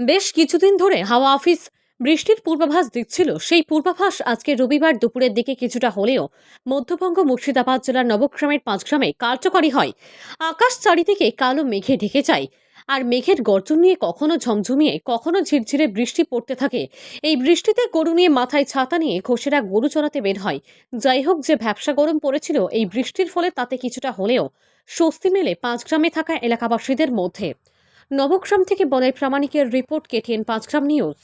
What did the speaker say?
বেশ কিছুদিন ধরে হাওয়া অফিস বৃষ্টির পূর্বাভাস দিচ্ছিল। সেই পূর্বাভাস আজকে রবিবার দুপুরের দিকে কিছুটা হলেও মধ্যবঙ্গ মুর্শিদাবাদ জেলার নবগ্রামের পাঁচগ্রামে কার্যকরী হয়। আকাশ চারিদিকে কালো মেঘে ঢেকে যায় আর মেঘের গর্জন নিয়ে কখনো ঝমঝমিয়ে, কখনো ঝিরঝিরে বৃষ্টি পড়তে থাকে। এই বৃষ্টিতে গরু নিয়ে মাথায় ছাতা নিয়ে ঘোষেরা গরু চড়াতে বের হয়। যাই হোক, যে ভ্যাবসা গরম পড়েছিল, এই বৃষ্টির ফলে তাতে কিছুটা হলেও স্বস্তি মেলে পাঁচগ্রামে থাকা এলাকাবাসীদের মধ্যে। নবগ্রাম থেকে বলাই প্রামাণিকের রিপোর্ট কেটিএন পাঁচগ্রাম নিউজ।